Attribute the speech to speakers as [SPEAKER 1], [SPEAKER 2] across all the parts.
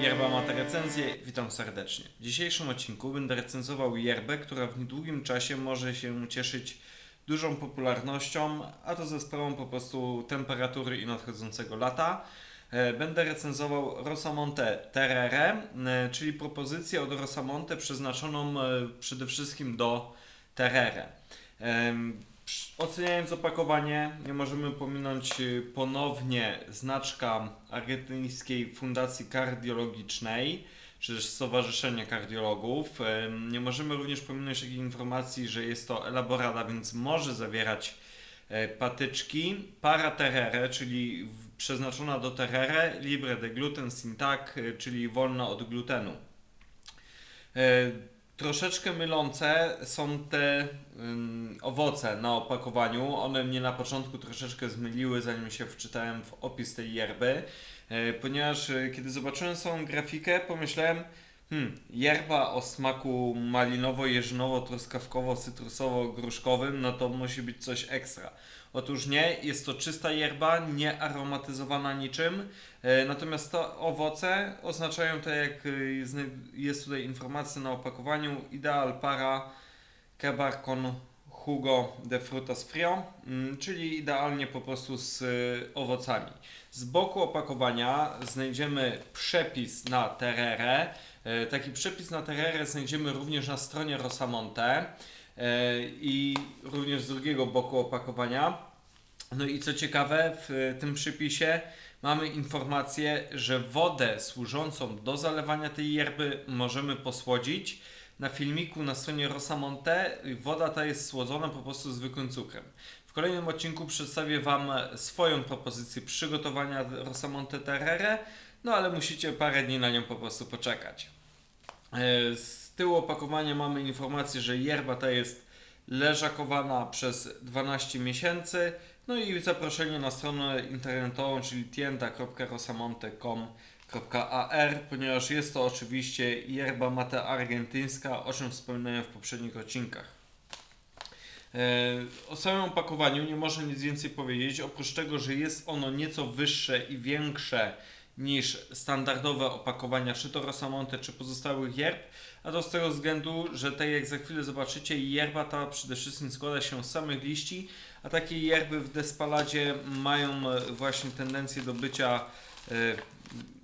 [SPEAKER 1] Yerba Mate Recenzje, witam serdecznie. W dzisiejszym odcinku będę recenzował yerbę, która w niedługim czasie może się cieszyć dużą popularnością, a to ze sprawą po prostu temperatury i nadchodzącego lata. E, Będę recenzował Rosamonte Terere, e, czyli propozycję od Rosamonte przeznaczoną e, przede wszystkim do Terere. Oceniając opakowanie, nie możemy pominąć y, ponownie znaczka argentyńskiej fundacji kardiologicznej, czy też Stowarzyszenia Kardiologów. Em, Nie możemy również pominąć takiej informacji, że jest to elaborada, więc może zawierać e, patyczki. Para terere, czyli przeznaczona do terere, libre de gluten sin tac, y, czyli wolna od glutenu. Troszeczkę mylące są te owoce na opakowaniu. One mnie na początku troszeczkę zmyliły, zanim się wczytałem w opis tej yerby, e, ponieważ e, kiedy zobaczyłem swoją grafikę, pomyślałem, hmm, yerba o smaku malinowo-jeżynowo-truskawkowo-cytrusowo-gruszkowym, no to musi być coś ekstra. Otóż nie, jest to czysta yerba, nie aromatyzowana niczym, E, Natomiast to owoce oznaczają to, jak zna- jest tutaj informacja na opakowaniu, ideal para kebar con jugo de frutas frio, mm, czyli idealnie po prostu z y, owocami. Z boku opakowania znajdziemy przepis na terere. E, Taki przepis na terere znajdziemy również na stronie Rosamonte e, i również z drugiego boku opakowania. No i co ciekawe, w tym przypisie mamy informację, że wodę służącą do zalewania tej yerby możemy posłodzić. Na filmiku na stronie Rosamonte woda ta jest słodzona po prostu zwykłym cukrem. W kolejnym odcinku przedstawię Wam swoją propozycję przygotowania Rosamonte Terere, no ale musicie parę dni na nią po prostu poczekać. E, Z tyłu opakowania mamy informację, że yerba ta jest leżakowana przez 12 miesięcy. No i zaproszenie na stronę internetową, czyli tienda.rosamonte.com.ar, ponieważ jest to oczywiście yerba mate argentyńska, o czym wspominałem w poprzednich odcinkach. E, O samym opakowaniu nie można nic więcej powiedzieć, oprócz tego, że jest ono nieco wyższe i większe niż standardowe opakowania, czy to Rosamonte, czy pozostałych yerb, a to z tego względu, że tak jak za chwilę zobaczycie, yerba ta przede wszystkim składa się z samych liści, a takie yerby w despaladzie mają właśnie tendencję do bycia, e,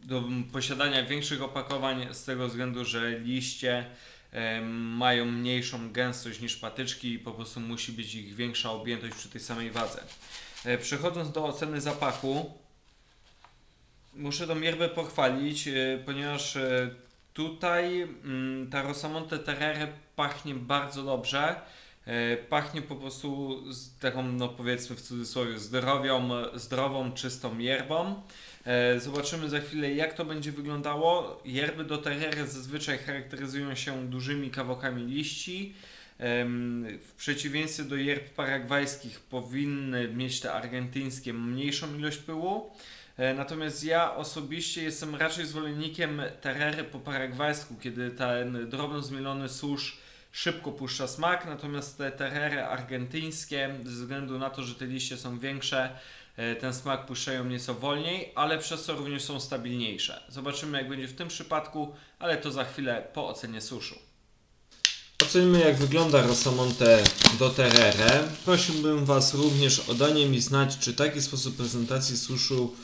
[SPEAKER 1] do posiadania większych opakowań z tego względu, że liście e, mają mniejszą gęstość niż patyczki i po prostu musi być ich większa objętość przy tej samej wadze. E, Przechodząc do oceny zapachu, muszę tą yerbę pochwalić, e, ponieważ e, tutaj mm, ta Rosamonte Terere pachnie bardzo dobrze. E, Pachnie po prostu z taką, no powiedzmy w cudzysłowie, zdrowią, zdrową, czystą yerbą. E, Zobaczymy za chwilę, jak to będzie wyglądało. Yerby do terrery zazwyczaj charakteryzują się dużymi kawałkami liści. W przeciwieństwie do yerb paragwajskich powinny mieć te argentyńskie mniejszą ilość pyłu. E, Natomiast ja osobiście jestem raczej zwolennikiem terrery po paragwajsku, kiedy ten drobno zmielony susz szybko puszcza smak, natomiast te terrery argentyńskie, ze względu na to, że te liście są większe, e, ten smak puszczają nieco wolniej, ale przez to również są stabilniejsze. Zobaczymy jak będzie w tym przypadku, ale to za chwilę po ocenie suszu. Ocenimy jak wygląda Rosamonte do Terere. Prosiłbym Was również o danie mi znać, czy taki sposób prezentacji suszu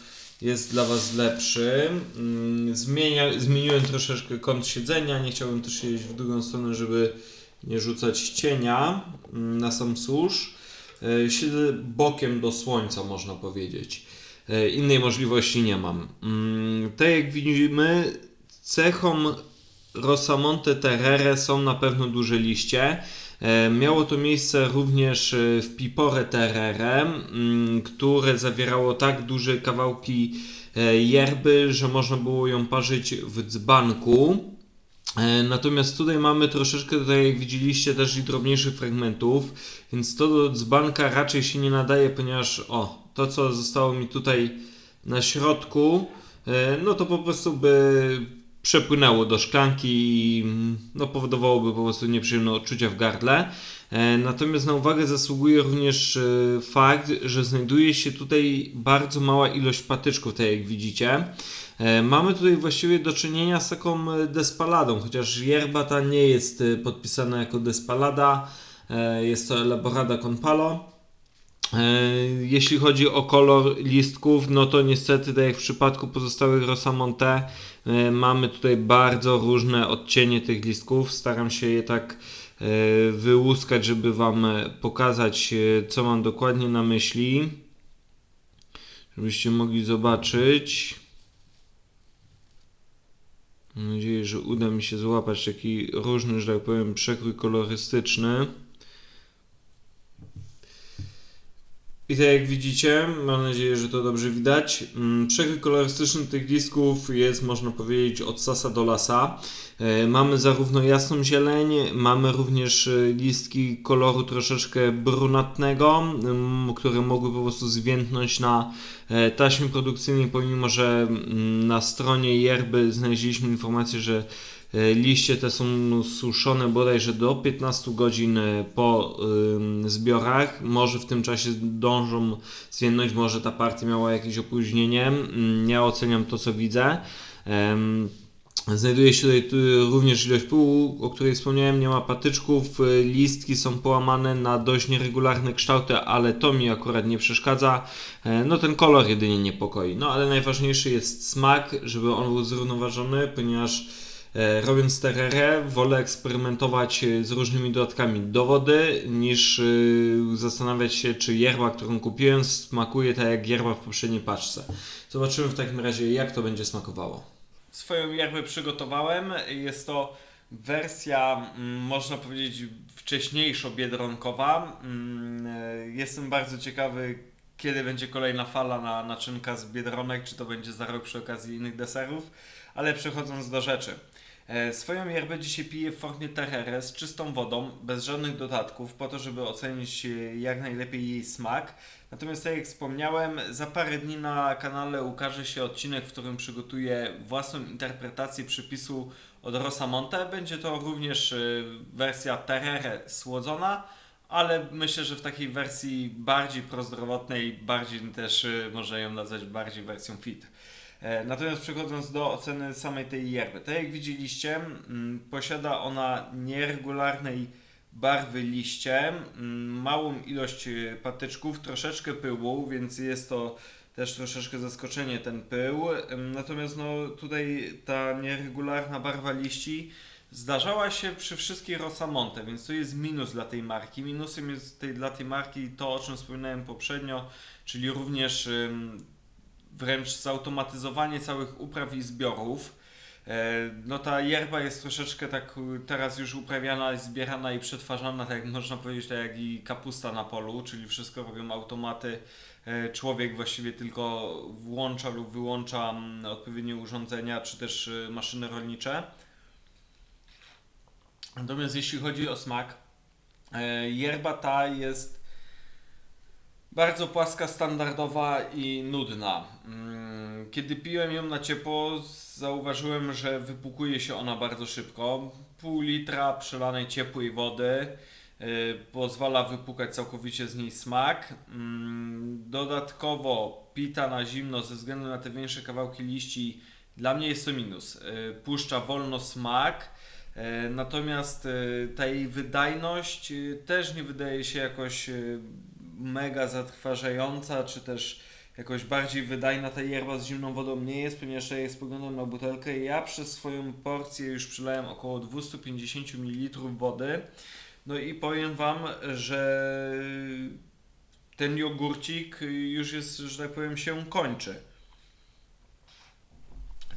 [SPEAKER 1] jest dla Was lepszy. Mm, Zmienia, zmieniłem troszeczkę kąt siedzenia, nie chciałbym też siedzieć w drugą stronę, żeby nie rzucać cienia mm, na sam susz. E, Siedzę bokiem do słońca, można powiedzieć. E, Innej możliwości nie mam. Mm, Tak jak widzimy, cechą Rosamonte Terere są na pewno duże liście. E, Miało to miejsce również e, w Pipore Terere, mm, które zawierało tak duże kawałki e, yerby, że można było ją parzyć w dzbanku. E, Natomiast tutaj mamy troszeczkę, tutaj jak widzieliście, też i drobniejszych fragmentów, więc to do dzbanka raczej się nie nadaje, ponieważ o, to co zostało mi tutaj na środku, e, no to po prostu by przepłynęło do szklanki i no, powodowałoby po prostu nieprzyjemne odczucia w gardle. E, natomiast na uwagę zasługuje również e, fakt, że znajduje się tutaj bardzo mała ilość patyczków, tak jak widzicie. E, mamy tutaj właściwie do czynienia z taką despaladą, chociaż yerba ta nie jest podpisana jako despalada, jest to elaborada con palo. Jeśli chodzi o kolor listków, no to niestety, tak jak w przypadku pozostałych Rosamonte, mamy tutaj bardzo różne odcienie tych listków. Staram się je tak E, wyłuskać, żeby Wam e, pokazać, e, co mam dokładnie na myśli. Żebyście mogli zobaczyć. Mam nadzieję, że uda mi się złapać taki różny, że tak powiem, przekrój kolorystyczny. I tak jak widzicie, mam nadzieję, że to dobrze widać, mm, przekrój kolorystyczny tych listków jest, można powiedzieć, od sasa do lasa. E, mamy zarówno jasną zieleń, mamy również e, listki koloru troszeczkę brunatnego, które mogły po prostu zwiętnąć na e, taśmie produkcyjnej, pomimo że na stronie yerby znaleźliśmy informację, że liście te są suszone bodajże do 15 godzin po zbiorach. Może w tym czasie dążą zwiędnąć, może ta partia miała jakieś opóźnienie. Mm, ja oceniam to, co widzę. Znajduje się tutaj również ilość pyłu, o której wspomniałem, nie ma patyczków, e, listki są połamane na dość nieregularne kształty, ale to mi akurat nie przeszkadza. No ten kolor jedynie niepokoi. No ale najważniejszy jest smak, żeby on był zrównoważony, ponieważ E, robiąc tererę, wolę eksperymentować e, z różnymi dodatkami do wody, niż e, zastanawiać się, czy yerba, którą kupiłem, smakuje tak jak yerba w poprzedniej paczce. Zobaczymy w takim razie, jak to będzie smakowało. Swoją yerbę przygotowałem. Jest to wersja, mm, można powiedzieć, wcześniejszo-biedronkowa. Mm, jestem bardzo ciekawy, kiedy będzie kolejna fala na naczynka z biedronek, czy to będzie za rok przy okazji innych deserów. Ale przechodząc do rzeczy. E, swoją yerbę dzisiaj piję w formie terere z czystą wodą, bez żadnych dodatków, po to, żeby ocenić e, jak najlepiej jej smak. Natomiast tak jak wspomniałem, za parę dni na kanale ukaże się odcinek, w którym przygotuję własną interpretację przepisu od Rosamonte. Będzie to również e, wersja terere słodzona, ale myślę, że w takiej wersji bardziej prozdrowotnej, bardziej też można ją nazwać bardziej wersją fit. E, natomiast przechodząc do oceny samej tej yerby, tak jak widzieliście, mm, posiada ona nieregularnej barwy liście, mm, małą ilość e, patyczków, troszeczkę pyłu, więc jest to też troszeczkę zaskoczenie ten pył. Natomiast no, tutaj ta nieregularna barwa liści zdarzała się przy wszystkich Rosamonte, więc to jest minus dla tej marki. Minusem jest tej, dla tej marki to, o czym wspominałem poprzednio, czyli również wręcz zautomatyzowanie całych upraw i zbiorów. E, no ta yerba jest troszeczkę tak teraz już uprawiana, zbierana i przetwarzana, tak można powiedzieć, tak jak i kapusta na polu, czyli wszystko robią automaty. E, człowiek właściwie tylko włącza lub wyłącza mm, odpowiednie urządzenia, czy też e, maszyny rolnicze. Natomiast jeśli chodzi o smak, yerba ta jest bardzo płaska, standardowa i nudna. Mm, kiedy piłem ją na ciepło, zauważyłem, że wypukuje się ona bardzo szybko. Pół litra przelanej ciepłej wody y, pozwala wypukać całkowicie z niej smak. Mm, dodatkowo pita na zimno ze względu na te większe kawałki liści dla mnie jest to minus. Y, puszcza wolno smak. Y, natomiast ta jej wydajność też nie wydaje się jakoś mega zatrważająca, czy też jakoś bardziej wydajna ta yerba z zimną wodą nie jest, ponieważ ja spoglądam na butelkę ja przez swoją porcję już przylałem około 250 ml wody. No i powiem Wam, że ten jogurcik już jest, że tak powiem, się kończy.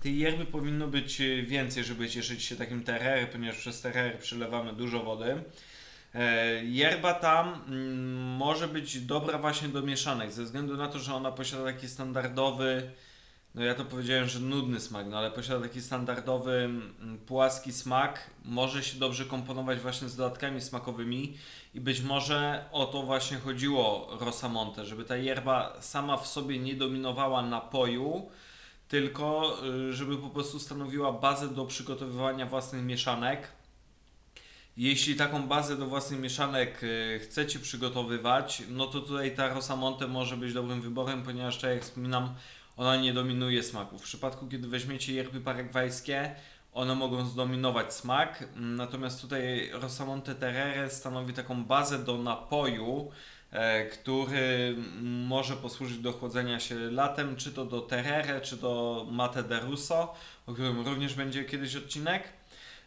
[SPEAKER 1] Tej yerby powinno być więcej, żeby cieszyć się takim terer, ponieważ przez terer przylewamy dużo wody. E, yerba tam mm, może być dobra właśnie do mieszanek, ze względu na to, że ona posiada taki standardowy, no ja to powiedziałem, że nudny smak, no ale posiada taki standardowy, mm, płaski smak, może się dobrze komponować właśnie z dodatkami smakowymi i być może o to właśnie chodziło Rosamonte, żeby ta yerba sama w sobie nie dominowała napoju, tylko y, żeby po prostu stanowiła bazę do przygotowywania własnych mieszanek. Jeśli taką bazę do własnych mieszanek y, chcecie przygotowywać, no to tutaj ta Rosamonte może być dobrym wyborem, ponieważ tak jak wspominam, ona nie dominuje smaku. W przypadku, kiedy weźmiecie yerby paragwajskie, one mogą zdominować smak, natomiast tutaj Rosamonte Terere stanowi taką bazę do napoju, e, który może posłużyć do chłodzenia się latem, czy to do Terere, czy do Mate de Russo, o którym również będzie kiedyś odcinek.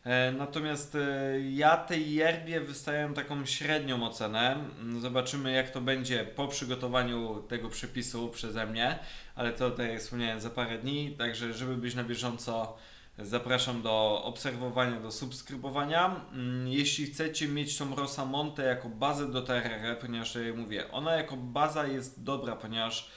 [SPEAKER 1] E, Natomiast e, ja tej yerbie wystawiam taką średnią ocenę. Mm, Zobaczymy jak to będzie po przygotowaniu tego przepisu przeze mnie, ale to tak jak wspomniałem za parę dni, także żeby być na bieżąco zapraszam do obserwowania, do subskrybowania. Mm, Jeśli chcecie mieć tą Rosamonte jako bazę do Terere, ponieważ tak jak mówię, ona jako baza jest dobra, ponieważ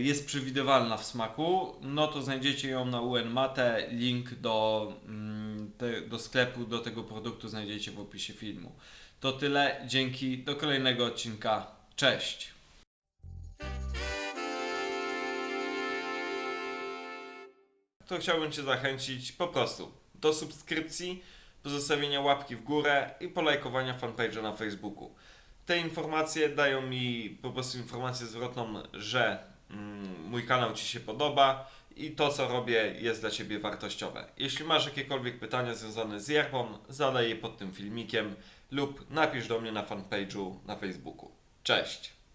[SPEAKER 1] jest przewidywalna w smaku, no to znajdziecie ją na UN Mate. Link do, mm, do sklepu, do tego produktu znajdziecie w opisie filmu. To tyle, dzięki, do kolejnego odcinka. Cześć! To chciałbym Cię zachęcić po prostu do subskrypcji, pozostawienia łapki w górę i polajkowania fanpage'a na Facebooku. Te informacje dają mi po prostu informację zwrotną, że mój kanał Ci się podoba i to co robię jest dla Ciebie wartościowe. Jeśli masz jakiekolwiek pytania związane z yerbą, zadaj je pod tym filmikiem lub napisz do mnie na fanpage'u na Facebooku. Cześć!